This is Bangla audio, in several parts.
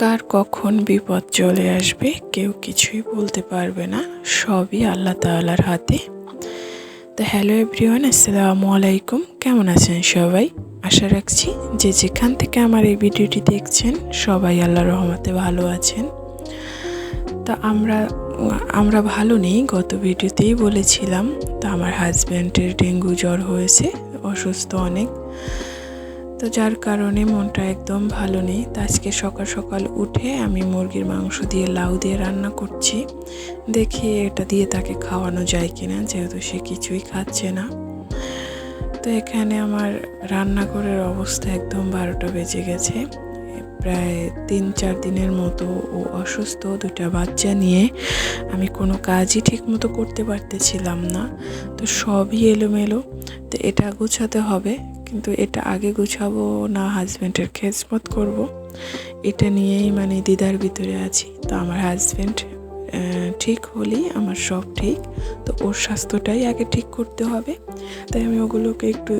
কার কখন বিপদ চলে আসবে কেউ কিছুই বলতে পারবে না, সবই আল্লাহ তাআলার হাতে। তো হ্যালো এভরিওয়ান, আসসালামু আলাইকুম। কেমন আছেন সবাই? আশা রাখছি যে যেখান থেকে আমার এই ভিডিওটি দেখছেন, সবাই আল্লাহ রহমতে ভালো আছেন। তা আমরা আমরা ভালো নেই, গত ভিডিওতেই বলেছিলাম, তা আমার হাজব্যান্ডের ডেঙ্গু জ্বর হয়েছে, অসুস্থ অনেক। তো যার কারণে মনটা একদম ভালো নেই। তো আজকে সকাল সকাল উঠে আমি মুরগির মাংস দিয়ে লাউ দিয়ে রান্না করছি। দেখি এটা দিয়ে তাকে খাওয়ানো যায় কিনা, যেহেতু সে কিছুই খাচ্ছে না। তো এখানে আমার রান্নাঘরের অবস্থা একদম বারোটা বেজে গেছে। প্রায় তিন চার দিনের মতো ও অসুস্থ দুটা বাচ্চা নিয়ে আমি কোনো কাজই ঠিক মতো করতে পারতেছিলাম না। তো সবই এলোমেলো। তো এটা গোছাতে হবে। কিন্তু এটা আগে গুছাবো, না হাজব্যান্ডের খেজমত করব। এটা নিয়েই মানে দিদার ভিতরে আছি। তো আমার হাজব্যান্ড ঠিক হলেই আমার সব ঠিক। তো ওর স্বাস্থ্যটাই আগে ঠিক করতে হবে। তাই আমি ওগুলোকে একটু,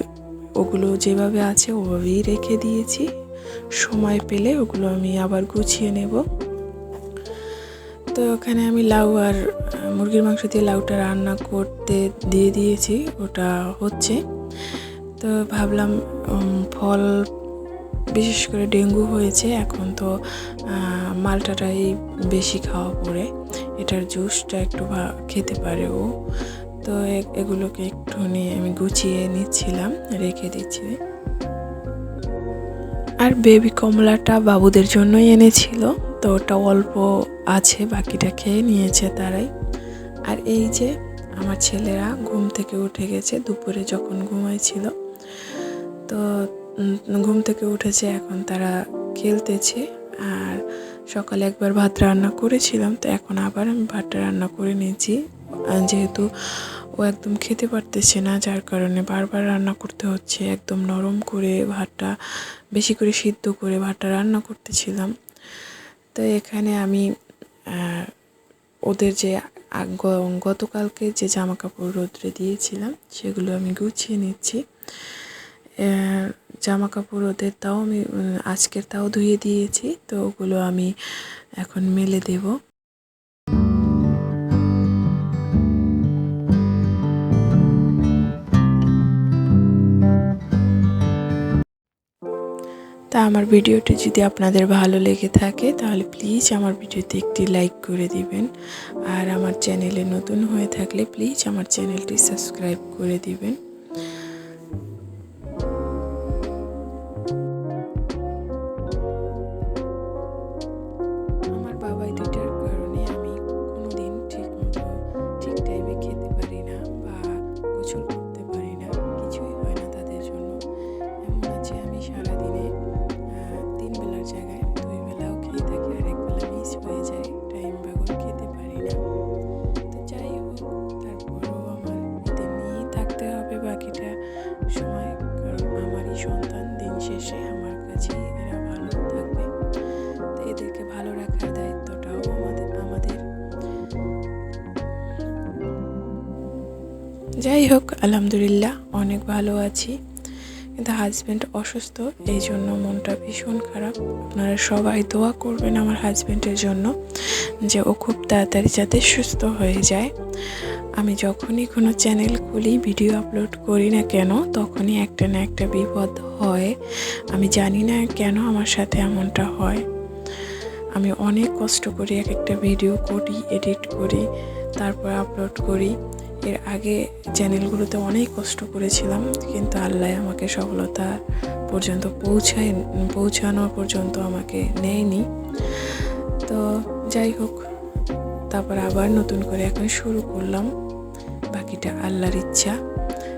ওগুলো যেভাবে আছে ওভাবেই রেখে দিয়েছি। সময় পেলে ওগুলো আমি আবার গুছিয়ে নেব। তো ওখানে আমি লাউ আর, মুরগির মাংস দিয়ে লাউটা রান্না করতে দিয়ে দিয়েছি। ওটা হচ্ছে। তো ভাবলাম ফল, বিশেষ করে ডেঙ্গু হয়েছে এখন তো মালটাটাই বেশি খাওয়া পড়ে। এটার জুসটা একটু খেতে পারে ও। তো এগুলোকে একটু নিয়ে আমি গুছিয়ে নিচ্ছিলাম, রেখে দিচ্ছি। আর বেবি কমলাটা বাবুদের জন্যই এনেছিল, তো ওটা অল্প আছে, বাকিটা খেয়ে নিয়েছে তারাই। আর এই যে, আমার ছেলেরা ঘুম থেকে উঠে গেছে, দুপুরে যখন ঘুমাইছিল তো ঘুম থেকে উঠেছে, এখন তারা খেলতেছে। আর সকালে একবার ভাত রান্না করেছিলাম, তো এখন আবার আমি ভাতটা রান্না করে নিয়েছি। যেহেতু ও একদম খেতে পারতেছে না, যার কারণে বারবার রান্না করতে হচ্ছে, একদম নরম করে ভাতটা, বেশি করে সিদ্ধ করে ভাতটা রান্না করতেছিলাম। তো এখানে আমি ওদের যে গতকালকে যে জামা কাপড় রোদ্রে দিয়েছিলাম, সেগুলো আমি গুছিয়ে নিচ্ছি। জামা কাপড় ওদের তাও আমি আজকের তাও ধুয়ে দিয়েছি, তো ওগুলো আমি এখন মেলে দেব। তা আমার ভিডিওটি যদি আপনাদের ভালো লেগে থাকে, তাহলে প্লিজ আমার ভিডিওতে একটি লাইক করে দিবেন। আর আমার চ্যানেলে নতুন হয়ে থাকলে প্লিজ আমার চ্যানেলটি সাবস্ক্রাইব করে দিবেন। যাই হোক, আলহামদুলিল্লাহ অনেক ভালো আছি। কিন্তু হাজব্যান্ড অসুস্থ এই জন্য মনটা ভীষণ খারাপ। আপনারা সবাই দোয়া করবেন আমার হাজব্যান্ডের জন্য যে ও খুব তাড়াতাড়ি যাতে সুস্থ হয়ে যায়। আমি যখনই কোনো চ্যানেল খুলি ভিডিও আপলোড করি না কেন, তখনই একটা না একটা বিপদ হয়। আমি জানি না কেন আমার সাথে এমনটা হয়। আমি অনেক কষ্ট করি এক একটা ভিডিও করি এডিট করি, তারপর আপলোড করি। এর আগে চ্যানেলগুলোতে অনেক কষ্ট করেছিলাম, কিন্তু আল্লাহ আমাকে সফলতা পর্যন্ত পৌঁছায় পৌঁছানো পর্যন্ত আমাকে নেয়নি। তো যাই হোক, তারপর আবার নতুন করে এখন শুরু করলাম। বাকিটা আল্লাহর ইচ্ছা।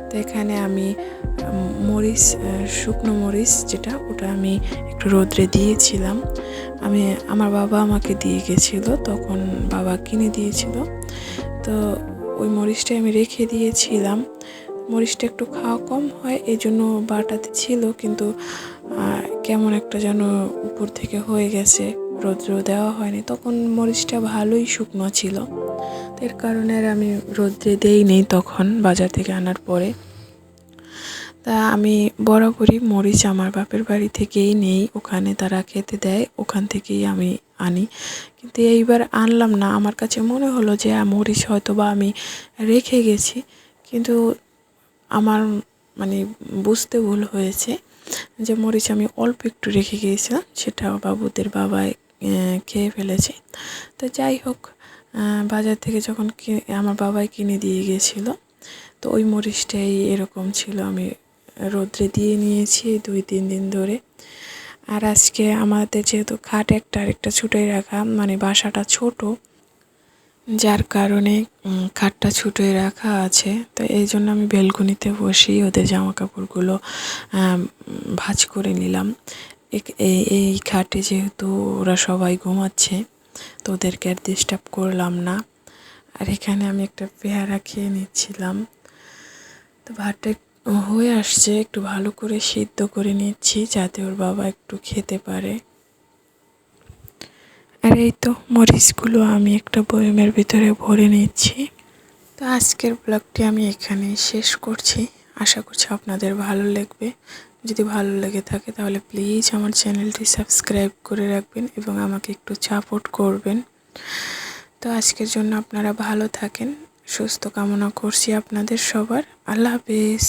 তো এখানে আমি মরিচ শুকনো মরিচ যেটা, ওটা আমি একটু রোদ্রে দিয়েছিলাম। আমি, আমার বাবা আমাকে দিয়ে গেছিল, তখন বাবা কিনে দিয়েছিল। তো ওই মরিচটা আমি রেখে দিয়েছিলাম। মরিচটা একটু খাওয়া কম হয় এই জন্য বাটাতে ছিল, কিন্তু কেমন একটা যেন উপর থেকে হয়ে গেছে রৌদ্র দেওয়া হয়নি। তখন মরিচটা ভালোই শুকনো ছিল। এর কারণে আর আমি রৌদ্রে দেই নেই তখন বাজার থেকে আনার পরে। তা আমি বরাবরই মরিচ আমার বাপের বাড়ি থেকেই নেই, ওখানে তারা খেতে দেয়, ওখান থেকেই আমি আনি। কিন্তু এইবার আনলাম না। আমার কাছে মনে হলো যে মরিচ হয়তো বা আমি রেখে গেছি। কিন্তু আমার মানে বুঝতে ভুল হয়েছে যে, মরিচ আমি অল্প একটু রেখে গিয়েছিলাম। সেটা বাবুদের বাবাই খেয়ে ফেলেছে। তো যাই হোক বাজার থেকে যখন আমার বাবাই কিনে দিয়ে গিয়েছিল, তো ওই মরিচটাই এরকম ছিল। আমি রোদ্রে দিয়ে নিয়েছি দুই, তিন দিন ধরে। আর আজকে আমাদের যেহেতু খাট একটা আরেকটা ছুটোই রাখা মানে বাসাটা ছোট, যার কারণে খাটটা ছুটোই রাখা আছে। তো এই জন্য আমি বেলকুনিতে বসেই ওদের জামা কাপড়গুলো ভাঁজ করে নিলাম। এই- খাটে যেহেতু ওরা সবাই ঘুমাচ্ছে, তো ওদেরকে আর ডিস্টার্ব করলাম না। আর এখানে আমি একটা পেয়ারা খেয়ে নিচ্ছিলাম। তো ভাতটা হয়ে আসছে, একটু ভালো করে সিদ্ধ করে নিচ্ছি যাতে ওর বাবা একটু খেতে পারে। আর এই তো মরিচগুলো আমি একটা বয়মের ভিতরে ভরে নিচ্ছি। তো আজকের ব্লগটি আমি এখানে শেষ করছি। আশা করছি আপনাদের ভালো লাগবে। যদি ভালো লেগে থাকে তাহলে প্লিজ আমার চ্যানেলটি সাবস্ক্রাইব করে রাখবেন এবং আমাকে একটু সাপোর্ট করবেন। তো আজকের জন্য আপনারা ভালো থাকেন, সুস্থ কামনা করছি আপনাদের সবার। আল্লাহ হাফেজ।